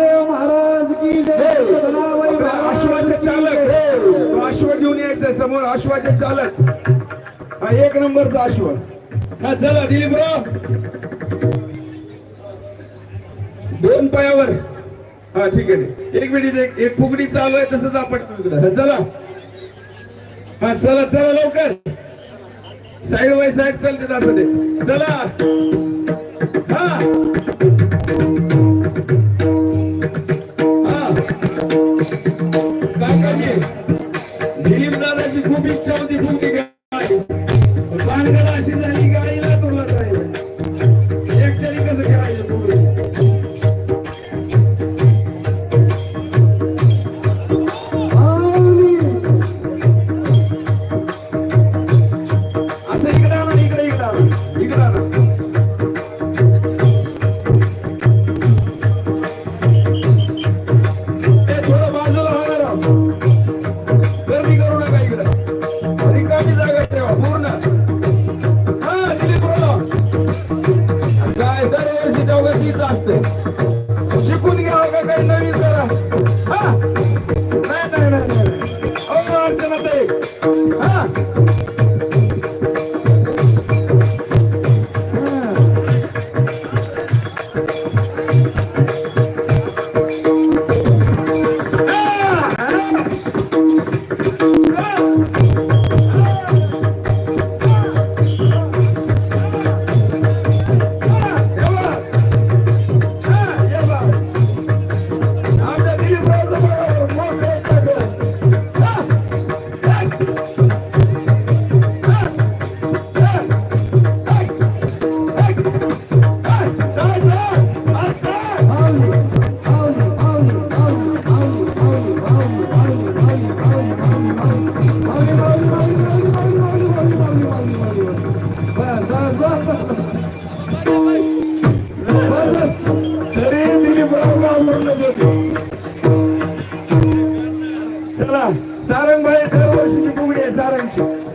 देव महाराज की जय. अश्वाचे चालक. समोर आश्वाचे चालक. हा एक नंबरचा अश्व हा चला दिलीपराव दोन पायावर. हा ठीक आहे. एक मिनिट एक फुगडी चालू आहे तसंच आपण चला. हा चला चला लवकर. साईड बाय साईड चालते असं ते चला.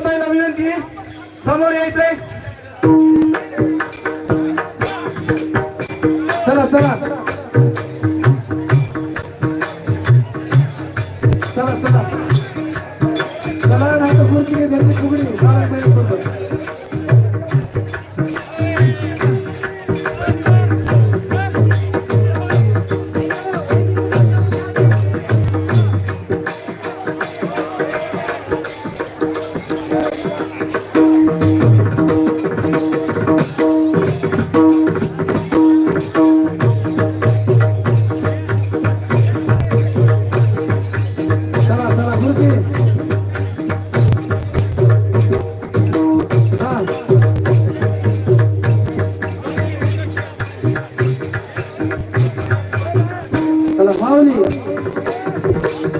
ग्रामस्थांना विनंती समोर यायचंय. चला चला. Audi.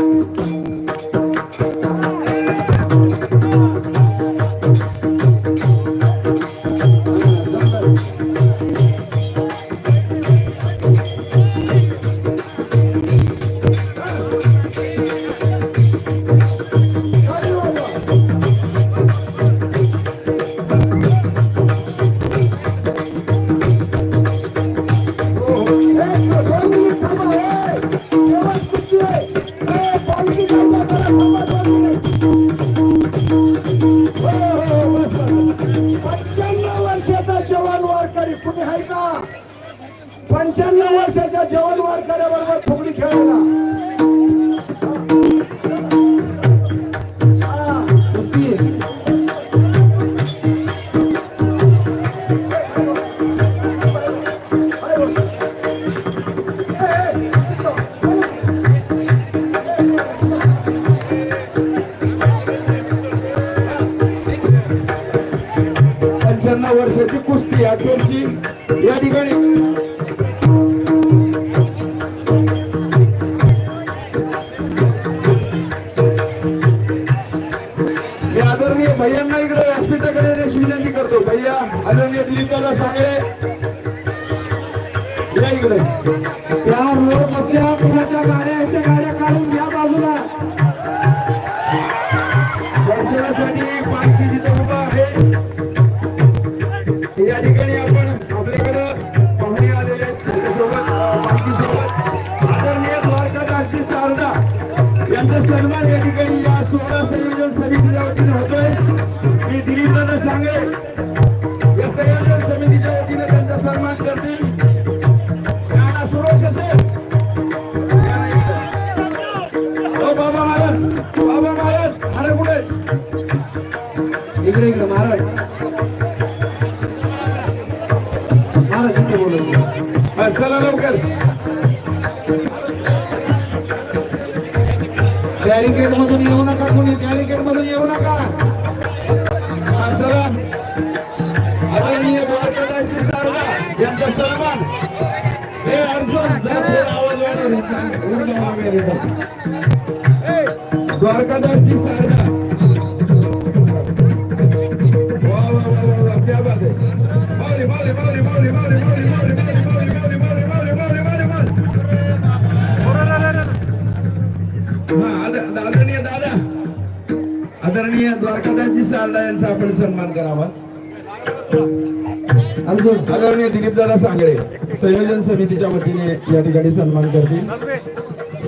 आदरणीय दिलीपदादा सांगळे या इकडे. त्या रोड बसल्या कुणाच्या गाड्या आहेत त्या गाड्या काढून घ्या बाजूला. दर्शनासाठी पालखी जिथं उभा आहे. या ठिकाणी आपण आपल्याकडं पाहुणे आलेले आहेत त्याच्यासोबत पालखी सोबत आदरणीय द्वारकादासजी सारदा यांचा सन्मान या ठिकाणी या सोहळा संयोजन समितीच्या वतीने होतोय. मी दिलीप दादा सांगळे करतील सुरेश असेल बाबा महाराज बाबा महाराज अरे कुठे इकडे इकडे महाराज महाराज इकडे बोलवतो चला लवकर बॅरिकेड मधून येऊ नका द्वारकादासजी सारदा वा वा वा वा वा क्या बात है आदरणीय दादा आदरणीय द्वारकादासजी सारदा यांचा आपण सन्मान करावा अर्जुन आदरणीय दिलीपदादा सांगळे संयोजन समितीच्या वतीने या ठिकाणी सन्मान करतील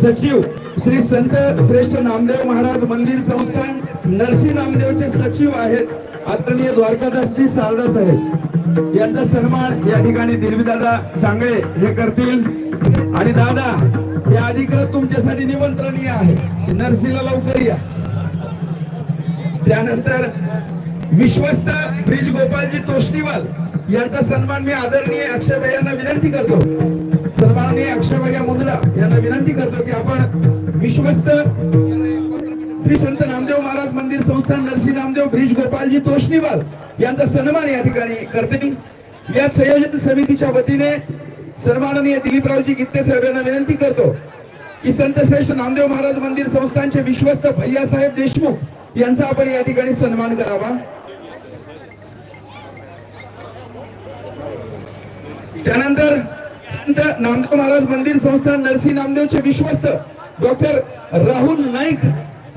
सचिव श्री संत श्रेष्ठ नामदेव महाराज मंदिर संस्थान नरसी नामदेवचे सचिव आहेत आदरणीय द्वारकादासजी सारदा साहेब. यांचा सन्मान या ठिकाणी दिलीपदादा सांगळे हे करतील. आणि दादा हे अधिकृत तुमच्यासाठी निमंत्रणीय आहे. नरसीला लवकर या. त्यानंतर विश्वस्त ब्रिज गोपालजी तोष्णीवाल यांचा सन्मान मी आदरणीय अक्षय भाई यांना विनंती करतो. विश्वस्त श्री संत नामदेव महाराज मंदिर संस्थान नरसिंह नामदेव ब्रिज गोपालजी तोष्णीवाल यांचा सन्मान या ठिकाणी करतील या संयोजन समितीच्या वतीने सन्माननीय दिलीपरावजी गित्ते साहेब यांना विनंती करतो की संत श्रेष्ठ नामदेव महाराज मंदिर संस्थानचे विश्वस्त भैयासाहेब देशमुख यांचा आपण या ठिकाणी सन्मान करावा. त्यानंतर संत नामदेव महाराज मंदिर संस्थान नरसिंह नामदेवचे विश्वस्त डॉक्टर राहुल नाईक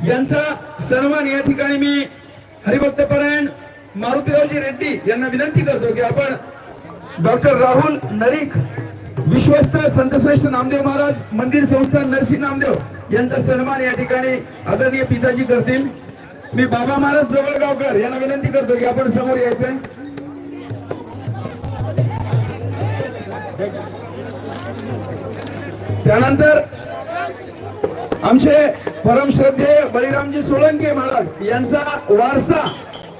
यांचा सन्मान या ठिकाणी मी हरिभक्तपरायण मारुतीरावजी रेड्डी यांना विनंती करतो की आपण डॉक्टर राहुल नरीक विश्वस्त संतश्रेष्ठ नामदेव महाराज मंदिर संस्थान नरसिंह नामदेव यांचा सन्मान या ठिकाणी आदरणीय पिताजी करतील. मी बाबा महाराज जवळगावकर यांना विनंती करतो की आपण समोर यायचंय त्यानंतर आमचे परमश्रद्धेय बळीरामजी सोळंके महाराज यांचा वारसा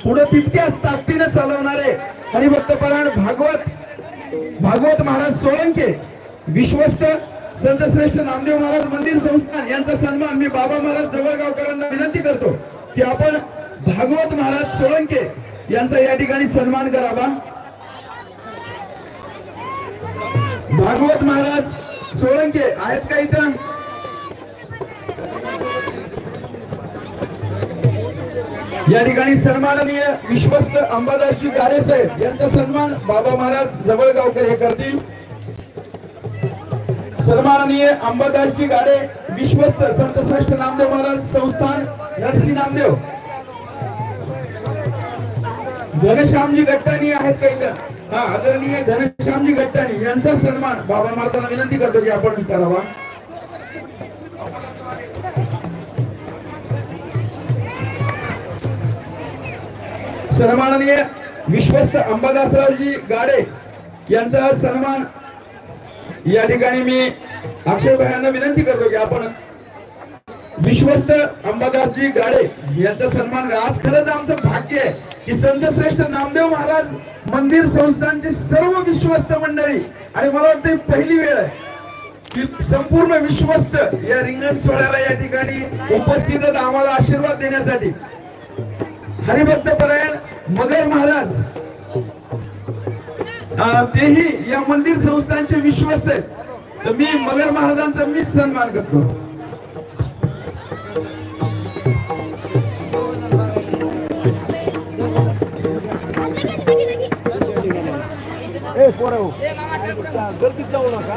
पुढे तितक्याच ताकदीने चालवणारे हरिभक्तपरायण भागवत भागवत महाराज सोळंके विश्वस्त संतश्रेष्ठ नामदेव महाराज मंदिर संस्थान यांचा सन्मान मी बाबा महाराज जवळगावकरांना विनंती करतो की आपण भागवत महाराज सोळंके यांचा या ठिकाणी सन्मान करावा. भागवत महाराज सोळंके आहेत का इथं? या ठिकाणी सन्माननीय विश्वस्त अंबादासजी गाडे साहेब यांचा सन्मान बाबा महाराज जवळगावकर हे करतील. सन्माननीय अंबादासजी गाडे विश्वस्त संत श्रेष्ठ नामदेव महाराज संस्थान नरसिंह नामदेव. घनश्यामजी गट्टानी आहेत का इथं? हा आदरणीय घनश्यामजी गट्टानी यांचा सन्मान बाबा महाराजांना विनंती करतो की आपण करावा. सन्माननीय विश्वस्त अंबादासरावजी गाडे यांचा सन्मान. या ठिकाणी मी अक्षय भाईंना विनंती करतो की आपण विश्वस्त अंबादासजी गाडे यांचा सन्मान आज खरंच आमचं भाग्य आहे की संत श्रेष्ठ नामदेव महाराज मंदिर संस्थांची सर्व विश्वस्त मंडळी आणि मला वाटतं पहिली वेळ आहे की संपूर्ण विश्वस्त या रिंगण सोहळ्याला या ठिकाणी उपस्थित आम्हाला आशीर्वाद देण्यासाठी. हरिभक्त परायण मगर महाराज. तेही या मंदिर संस्थांचे विश्वस्त आहेत. तर मी मगर महाराजांचा मीच सन्मान करतो. ए गर्दीत जाऊ नका.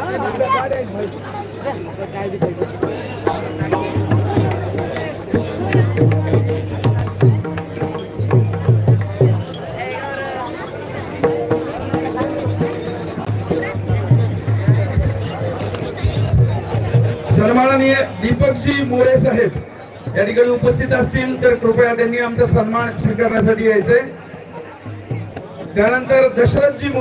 मोरे साहेब या ठिकाणी उपस्थित असतील तर कृपया त्यांनी आमचा सन्मान स्वीकारण्यासाठी यायचंय. त्यानंतर दशरथजी मोरे